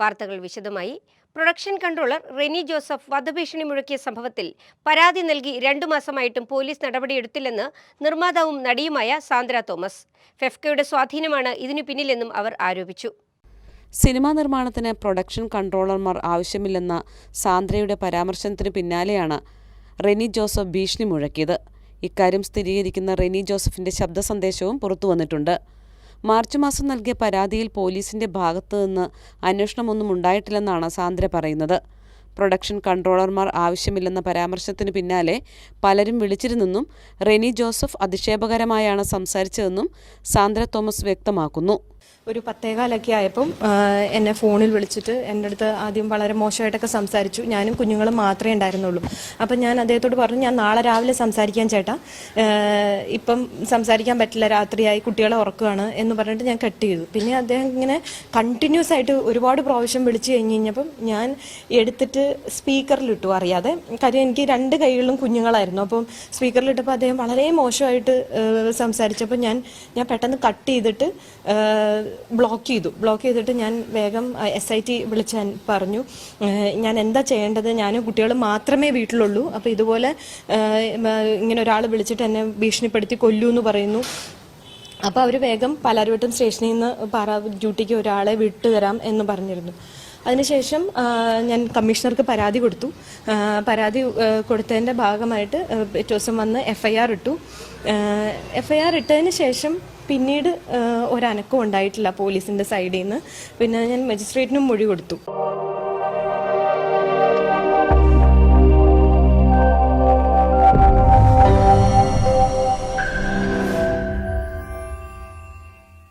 വാർത്തകൾ വിശദമായി. Production controller Reni Joseph വധഭീഷണി മുഴക്കിയ സംഭവത്തിൽ പരാതി നൽകി രണ്ടു മാസമായിട്ടും പോലീസ് നടപടിയെടുത്തില്ലെന്ന് നിർമ്മാതാവും നടിയുമായ സാന്ദ്ര തോമസ്. ഫെഫ്കയുടെ സ്വാധീനമാണ് ഇതിനു പിന്നിലെന്നും അവർ ആരോപിച്ചു. സിനിമാ നിർമ്മാണത്തിന് പ്രൊഡക്ഷൻ കൺട്രോളർമാർ ആവശ്യമില്ലെന്ന സാന്ദ്രയുടെ പരാമർശത്തിന് പിന്നാലെയാണ് റെനി ജോസഫ് ഭീഷണി മുഴക്കിയത്. ഇക്കാര്യം സ്ഥിരീകരിക്കുന്ന റെനി ജോസഫിന്റെ ശബ്ദ സന്ദേശവും പുറത്തുവന്നിട്ടുണ്ട്. മാർച്ച് മാസം നൽകിയ പരാതിയിൽ പോലീസിന്റെ ഭാഗത്തു നിന്ന് അന്വേഷണമൊന്നും ഉണ്ടായിട്ടില്ലെന്നാണ് സാന്ദ്ര പറയുന്നത്. പ്രൊഡക്ഷൻ കൺട്രോളർമാർ ആവശ്യമില്ലെന്ന പരാമർശത്തിന് പിന്നാലെ പലരും വിളിച്ചിരുന്നെന്നും റെനി ജോസഫ് അധിക്ഷേപകരമായാണ് സംസാരിച്ചതെന്നും സാന്ദ്ര തോമസ് വ്യക്തമാക്കുന്നു. ഒരു പത്തേകാലൊക്കെ ആയപ്പം എന്നെ ഫോണിൽ വിളിച്ചിട്ട് എന്റെ അടുത്ത് ആദ്യം വളരെ മോശമായിട്ടൊക്കെ സംസാരിച്ചു. ഞാനും കുഞ്ഞുങ്ങളും മാത്രമേ ഉണ്ടായിരുന്നുള്ളൂ. അപ്പം ഞാൻ അദ്ദേഹത്തോട് പറഞ്ഞു ഞാൻ നാളെ രാവിലെ സംസാരിക്കാൻ ചേട്ടാ. ഇപ്പം സംസാരിക്കാൻ പറ്റില്ല രാത്രിയായി കുട്ടികളെ ഉറക്കുകയാണ് എന്ന് പറഞ്ഞിട്ട് ഞാൻ കട്ട് ചെയ്തു. പിന്നെ അദ്ദേഹം ഇങ്ങനെ കണ്ടിന്യൂസ് ആയിട്ട് ഒരുപാട് പ്രാവശ്യം വിളിച്ചു കഴിഞ്ഞ് കഴിഞ്ഞപ്പം ഞാൻ എടുത്തിട്ട് സ്പീക്കറിലിട്ടു. അറിയാതെ കാര്യം എനിക്ക് രണ്ട് കൈകളിലും കുഞ്ഞുങ്ങളായിരുന്നു. അപ്പം സ്പീക്കറിലിട്ടപ്പോൾ അദ്ദേഹം വളരെ മോശമായിട്ട് സംസാരിച്ചപ്പോൾ ഞാൻ ഞാൻ പെട്ടെന്ന് കട്ട് ചെയ്തിട്ട് ബ്ലോക്ക് ചെയ്തു. ബ്ലോക്ക് ചെയ്തിട്ട് ഞാൻ വേഗം എസ് ഐ ടി വിളിച്ച് പറഞ്ഞു ഞാൻ എന്താ ചെയ്യേണ്ടത്? ഞാൻ കുട്ടികളും മാത്രമേ വീട്ടിലുള്ളൂ. അപ്പോൾ ഇതുപോലെ ഇങ്ങനെ ഒരാൾ വിളിച്ചിട്ട് എന്നെ ഭീഷണിപ്പെടുത്തി കൊല്ലൂ എന്ന് പറയുന്നു. അപ്പോൾ അവർ വേഗം പാലാരിവട്ടം സ്റ്റേഷനിൽ നിന്ന് പാറ ഡ്യൂട്ടിക്ക് ഒരാളെ വിട്ടുതരാം എന്ന് പറഞ്ഞിരുന്നു. അതിനുശേഷം ഞാൻ കമ്മീഷണർക്ക് പരാതി കൊടുത്തു. പരാതി കൊടുത്തതിന്റെ ഭാഗമായിട്ട് പിറ്റേ ദിവസം വന്ന് എഫ് ഐ ആർ ഇട്ടു. എഫ് ഐ ആർ ഇട്ടതിന് ശേഷം പിന്നീട് ഒരനക്കം ഉണ്ടായിട്ടില്ല പോലീസിന്റെ സൈഡിൽ നിന്ന് പിന്നെ ഞാൻ മജിസ്ട്രേറ്റിനും മൊഴി കൊടുത്തു.